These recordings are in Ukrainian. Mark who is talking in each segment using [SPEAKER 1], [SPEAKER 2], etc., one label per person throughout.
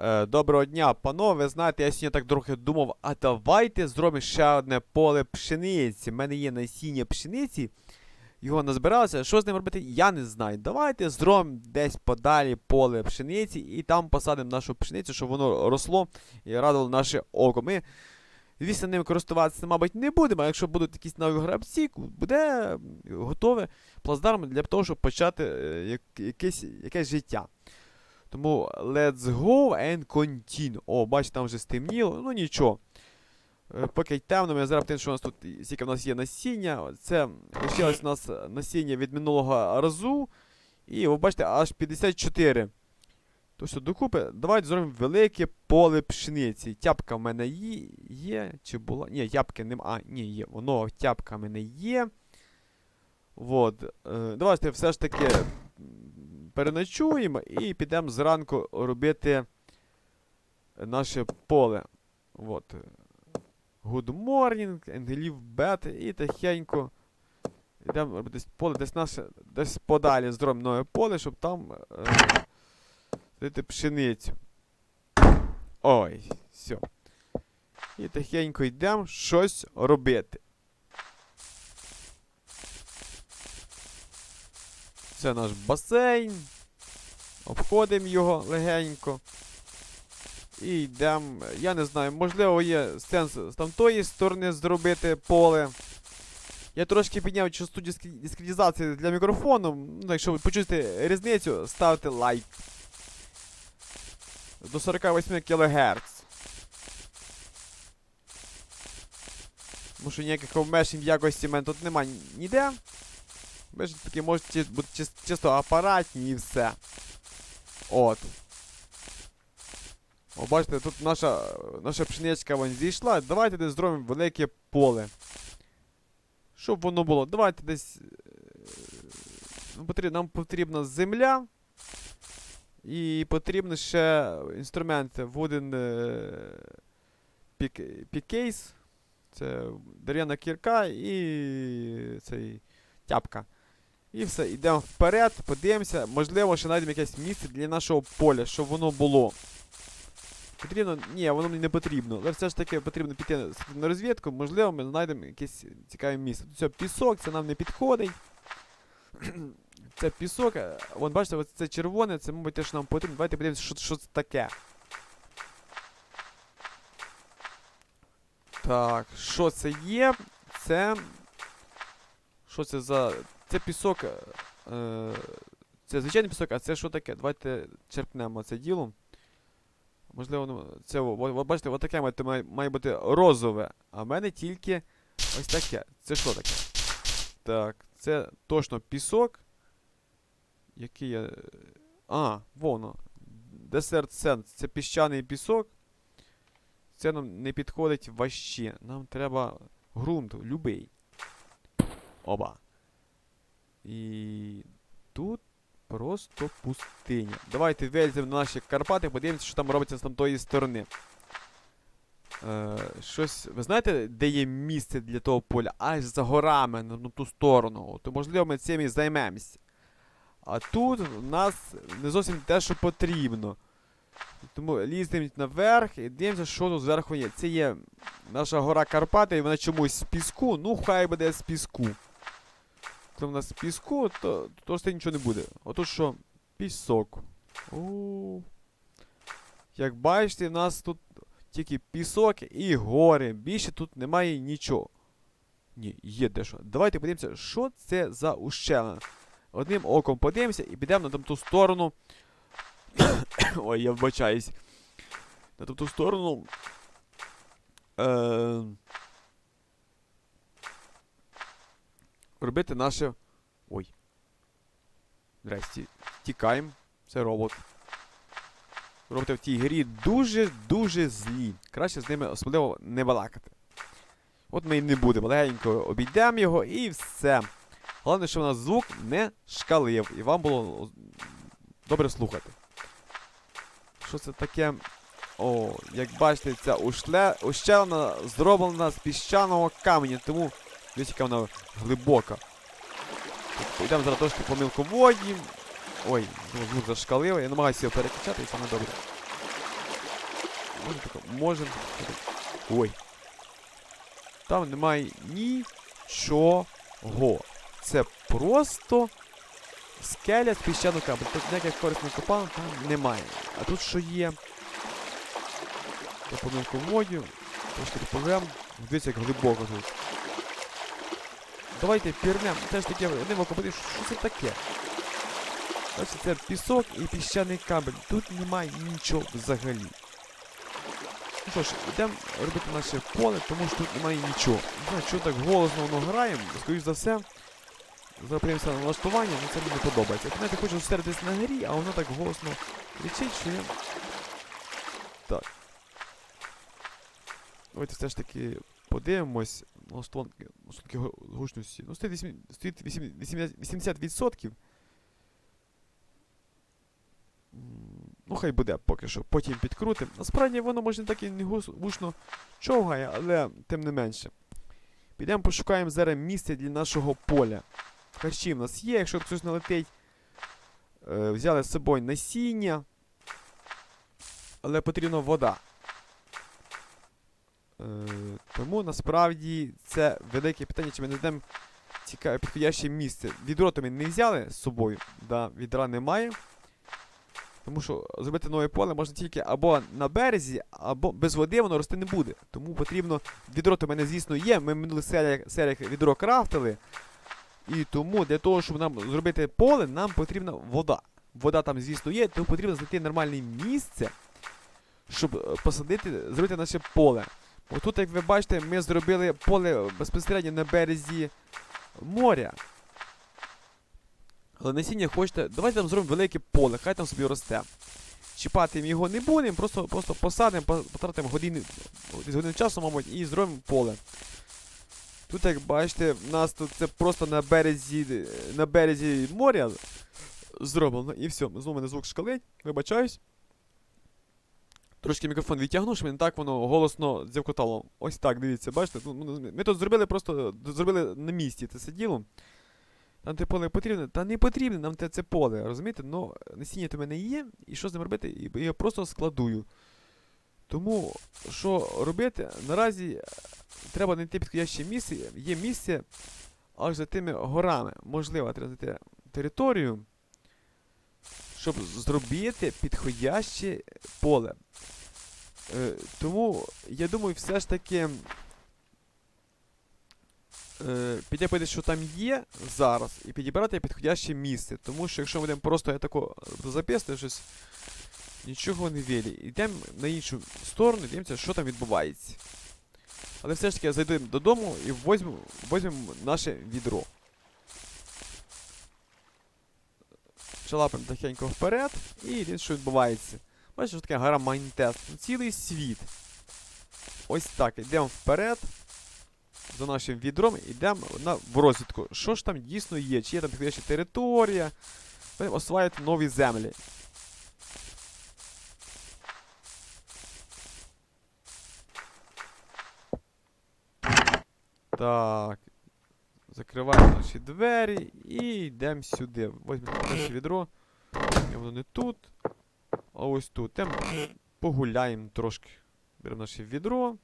[SPEAKER 1] Е, доброго дня, панове. Ви знаєте, я сьогодні так трохи думав, а давайте зробимо ще одне поле пшениці. У мене є насіння пшениці. Його назбиралося. Що з ним робити, я не знаю. Давайте зробимо десь подалі поле пшениці і там посадимо нашу пшеницю, щоб воно росло і радувало наше око. Ми, звісно, ним користуватися, мабуть, не будемо, а якщо будуть якісь нові грабці, буде готове плацдарм для того, щоб почати е, якесь, якесь життя. Тому let's go and continue. О, бачите, там вже стемніло. Ну нічого. Е, Поки темно, ми зараз подивимося, що у нас тут, скільки в нас є насіння. Це лишилось у нас насіння від минулого разу. І ви бачите, аж 54. То що докупи, давайте зробимо велике поле пшениці. Тяпка в мене є, є чи була? Ні, тяпки нема. А, ні, є. Воно тяпка в мене є. Вот. Е, давайте все ж таки переночуємо і підемо зранку робити наше поле. Вот. Good morning, Ангелів бет і тихенько. Йдемо робити поле, десь наше, десь подалі зробимо нове поле, щоб там е, пшеницю. Ой, все. І тихенько йдемо щось робити. Це наш басейн. Обходимо його легенько. І йдемо. Я не знаю, можливо, є сенс з тамтої сторони зробити поле. Я трошки підняв частоту диск- для мікрофону. Ну, якщо ви почуєте різницю, ставте лайк. До 48 кГц. Тому що ніяких обмежень в якості мене тут немає ніде. Ви ж таки можете бути чис- чисто апаратні і все. От. О, бачите, тут наша, наша пшеничка вон зійшла. Давайте десь зробимо велике поле. Щоб воно було. Давайте десь. е, Нам потрібна, нам потрібна земля. І потрібно ще інструмент Wooden е, pick- Pickcase. Це дерев'яна кірка і цей тяпка. І все, йдемо вперед, подивимося. Можливо, ще знайдемо якесь місце для нашого поля, щоб воно було. Потрібно. Ні, воно мені не потрібно. Але все ж таки потрібно піти на розвідку. Можливо, ми знайдемо якесь цікаве місце. Все пісок, це нам не підходить. це пісок. е, Вон, бачите, ось це червоне, це, мабуть, те, що нам потрібно. Давайте подивимося, що, що це таке. Так, що це є? Це. Що це за. Це пісок. е, Е... Це звичайний пісок, а це що таке? Давайте черпнемо це діло. Можливо, це, о, бачите, от таке має, має, бути розове, а в мене тільки ось таке. Це що таке? Так, це точно пісок. Який я. А, воно. Десерт сен. Це піщаний пісок. Це нам не підходить ваще. Нам треба ґрунт, любий. Оба. І тут просто пустиня. Давайте виліземо на наші Карпати, подивимося, що там робиться з тамтої сторони. Е, щось. Ви знаєте, де є місце для того поля? Аж за горами, на, ту сторону. То можливо ми цим і займемося. А тут в нас не зовсім те, що потрібно. Тому ліземо наверх і дивимося, що тут зверху є. Це є наша гора Карпати, і вона чомусь з піску, ну хай буде з піску. В нас піску, то, то ж нічого не буде. Отут що? Пісок. У. Як бачите, в нас тут тільки пісок і гори. Більше тут немає нічого. Ні, є дещо. Давайте подивимося, що це за ущелина. Одним оком подивимося і підемо на ту сторону. Ой, я вбачаюсь. На ту сторону. Е... Робити наше. Ой. Здрасті. Тікаємо. Це робот. Роботи в тій грі дуже-дуже злі. Краще з ними особливо не балакати. От ми і не будемо. Легенько обійдемо його і все. Головне, щоб у нас звук не шкалив. І вам було добре слухати. Що це таке? О, як бачите, ця ущелина зроблена з піщаного каменя, тому дивіться, яка вона глибока. Йдемо зараз трошки по мілководні. Ой, звук зашкалив, я намагаюся його перекричати і саме добре. Можемо тако, можемо. Ой. Там немає нічого. Це просто скеля з піщаного каменю. Тут ніяких корисних копалин там немає. А тут що є? Помилку вводю. Трошки попливем. Дивіться, як глибоко тут. Давайте пірнем. Теж таке не копати. Що це таке? Бачите, це пісок і піщаний камінь. Тут немає нічого взагалі. Ну що ж, йдемо робити наше поле, тому що тут немає нічого. Не знаю, що так голосно воно грає, скоріш за все. Зараз на налаштування, але це мені подобається. Знаєте, хочу зосередитись на грі, а воно так голосно кричить, що я. Так. Давайте все ж таки подивимось. Налаштування налаштунки го- гучності. Ну, стоїть вісім- стоїть вісім- вісімдесят- 80%. Ну, хай буде поки що, потім підкрутим. Насправді воно може не так і не гучно човгає, але тим не менше. Підемо пошукаємо зараз місце для нашого поля. Харчі в нас є, якщо хтось налетить. Е, взяли з собою насіння. Але потрібна вода. Е, тому насправді це велике питання, чи ми знайдемо цікаве підходяще місце. Відро то ми не взяли з собою, да, відра немає. Тому що зробити нове поле можна тільки або на березі, або без води воно рости не буде. Тому потрібно. Відро то мене, звісно, є. Ми в минулих серіях, серіях відро крафтили. І тому для того, щоб нам зробити поле, нам потрібна вода. Вода там, звісно, є, тому потрібно знайти нормальне місце, щоб е, посадити, зробити наше поле. Отут, як ви бачите, ми зробили поле безпосередньо на березі моря. Але насіння хочете. Давайте там зробимо велике поле, хай там собі росте. Чіпати ми його не будемо, просто, просто посадимо, потратимо години, годину часу, мабуть, і зробимо поле. Тут, як бачите, в нас тут це просто на березі, на березі моря зроблено. І все, знову мене звук шкалить, вибачаюсь. Трошки мікрофон відтягну, щоб не так воно голосно дзявкотало. Ось так, дивіться, бачите? Ну, ну, Ми тут зробили просто зробили на місці це все діло. Нам те поле потрібне? Та не потрібне нам те це поле, розумієте? Ну, насіння то мене є, і що з ним робити? Я просто складую. Тому, що робити? Наразі е, треба знайти підходяще місце. Є місце аж за тими горами. Можливо, треба знайти територію, щоб зробити підходяще поле. Е, тому я думаю, все ж таки. Е, подивитися, що там є зараз, і підібрати підходяще місце. Тому що якщо ми будемо просто я тако записати щось, нічого не вірі. Йдемо на іншу сторону, дивимося, що там відбувається. Але все ж таки зайдемо додому і візьмемо наше відро. Чалапимо тихенько вперед і дивимося, що відбувається. Бачите, що таке гора Майнтест. Цілий світ. Ось так, йдемо вперед. За нашим відром йдемо на в розвідку. Що ж там дійсно є? Чи є там підходяща територія? Будемо осваювати нові землі. Так. Закриваємо наші двері і йдемо сюди. Візьмемо наше відро. Воно не тут. А ось тут. Там погуляємо трошки. Беремо наше відро.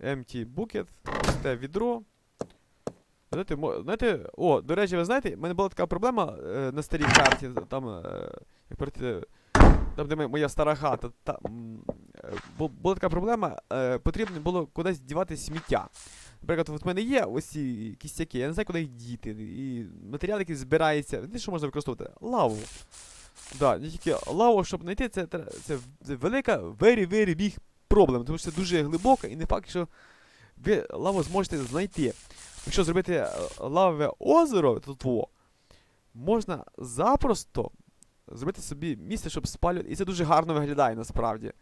[SPEAKER 1] Empty bucket. Пусте відро. Знаєте, знаєте, о, до речі, ви знаєте, в мене була така проблема е, на старій карті, там, е, як перейти, там, де моя стара хата, та, м, е, була така проблема, е, потрібно було кудись дівати сміття. Наприклад, от в мене є ось ці кістяки, я не знаю, куди їх діти. І матеріал, який збирається. Знаєте, що можна використовувати? Лаву. Да, не тільки лаву, щоб знайти, це, це, велика very, very big problem, тому що це дуже глибоко і не факт, що ви лаву зможете знайти. Якщо зробити е, лавове озеро, тут во, можна запросто зробити собі місце, щоб спалювати. І це дуже гарно виглядає насправді.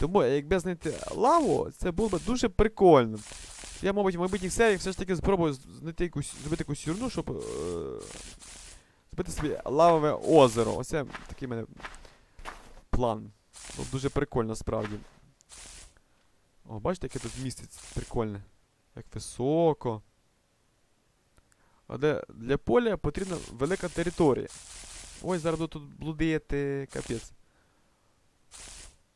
[SPEAKER 1] Тому, якби знайти лаву, це було б дуже прикольно. Я, мабуть, в майбутніх серіях все ж таки спробую знайти якусь, зробити якусь юрну, щоб е, зробити собі лавове озеро. Оце такий в мене план. Було дуже прикольно справді. О, бачите, яке тут місце прикольне. Як високо. Але для поля потрібна велика територія. Ой, зараз тут блудити, капець.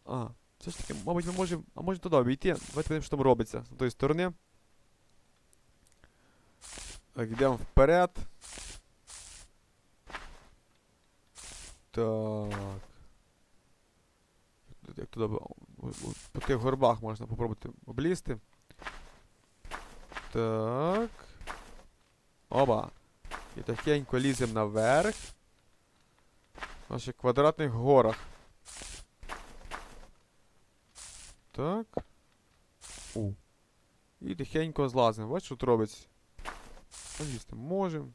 [SPEAKER 1] А, Все ж таки, мабуть, ми можемо. А може туди обійти. Давайте подивимося, що там робиться. З тої сторони. Так, йдемо вперед. Так. Як туди по тих горбах можна попробувати облізти. Так. Оба. І тихенько ліземо наверх. В наших квадратних горах. Так. У. І тихенько злазимо. Бачиш, що тут робиться? Залізти можемо.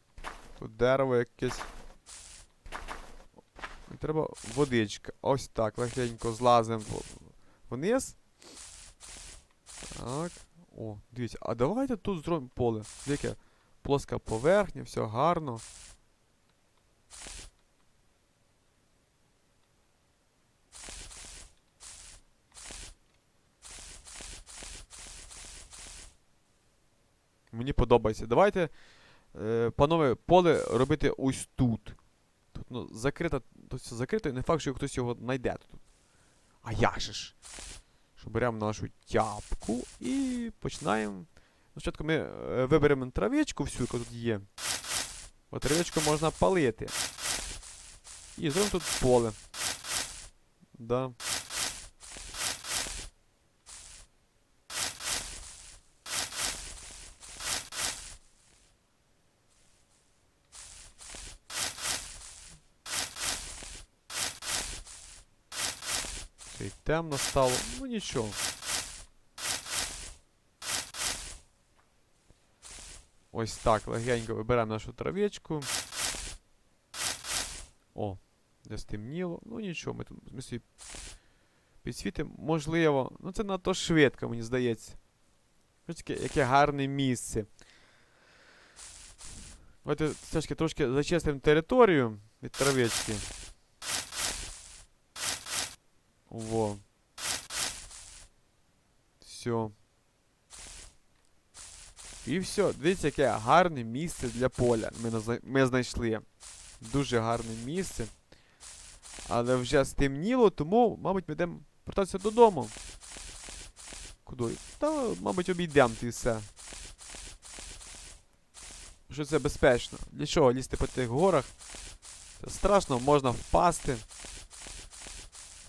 [SPEAKER 1] Тут дерево якесь. Треба водичка. Ось так, легенько злазимо вниз. Так. О, дивіться, а давайте тут зробимо поле. Яке плоска поверхня, все гарно. Мені подобається. Давайте, е, панове, поле робити ось тут. Тут ну, закрито, тут все закрито, і не факт, що хтось його знайде тут. А як же ж? Що беремо нашу тяпку і починаємо. Ну, Спочатку ми е, виберемо травичку всю, яка тут є. Бо травичку можна палити. І зробимо тут поле. Да. Темно стало. Ну нічого. Ось так, легенько виберемо нашу травичку. О, не стемніло. Ну нічого, ми тут ми собі підсвітимо. Можливо. Ну це надто швидко, мені здається. Таке, яке гарне місце. Давайте таки трошки зачистимо територію від травички. Во. Все. І все. Дивіться, яке гарне місце для поля. Ми, ми знайшли. Дуже гарне місце. Але вже стемніло, тому, мабуть, ми йдемо повертатися додому. Куди? Та, мабуть, обійдемо і все. Що це безпечно. Для чого лізти по тих горах? Це страшно, можна впасти.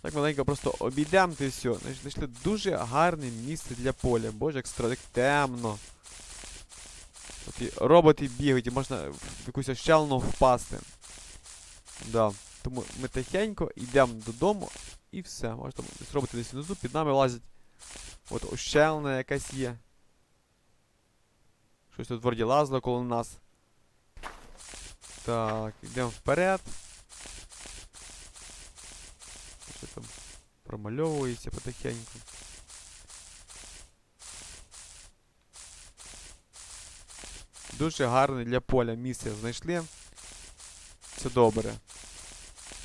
[SPEAKER 1] Так маленько просто обійдемо і все. Знайшли дуже гарне місце для поля. Боже, як стра- як темно. От і роботи бігають, і можна в якусь щелину впасти. Да. Тому ми тихенько йдемо додому і все. Може десь роботи десь внизу, під нами лазять. От ущелина якась є. Щось тут вроді лазило коло нас. Так, йдемо вперед. Що там промальовується потихеньку. Дуже гарне для поля місце знайшли. Це добре.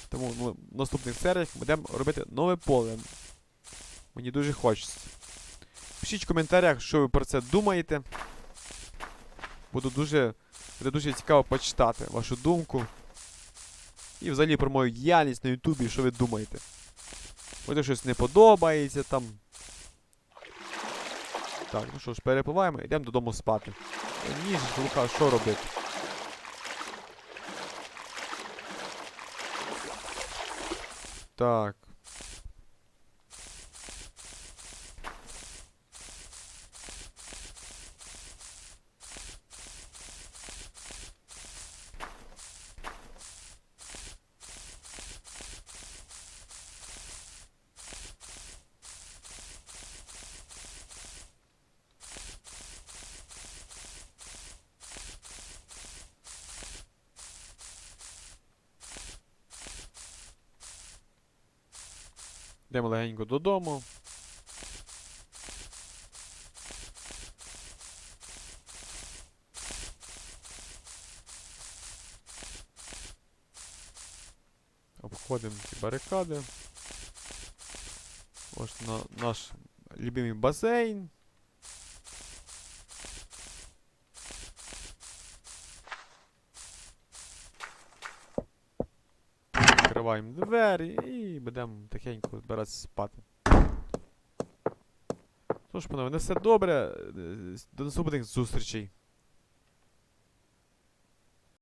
[SPEAKER 1] Тому ну, в наступних серіях будемо робити нове поле. Мені дуже хочеться. Пишіть в коментарях, що ви про це думаєте. Буду дуже, буде дуже цікаво почитати вашу думку. І взагалі про мою діяльність на Ютубі, що ви думаєте. Може щось не подобається там. Так, ну що ж, перепливаємо, йдемо додому спати. Ніж, Лука, що робити? Так. Йдемо легенько додому. Обходимо ці барикади. Ось на, наш любимий басейн. Закриваємо двері і будемо тихенько збиратися спати. Тож, панове, не все добре. Е, е, до наступних зустрічей.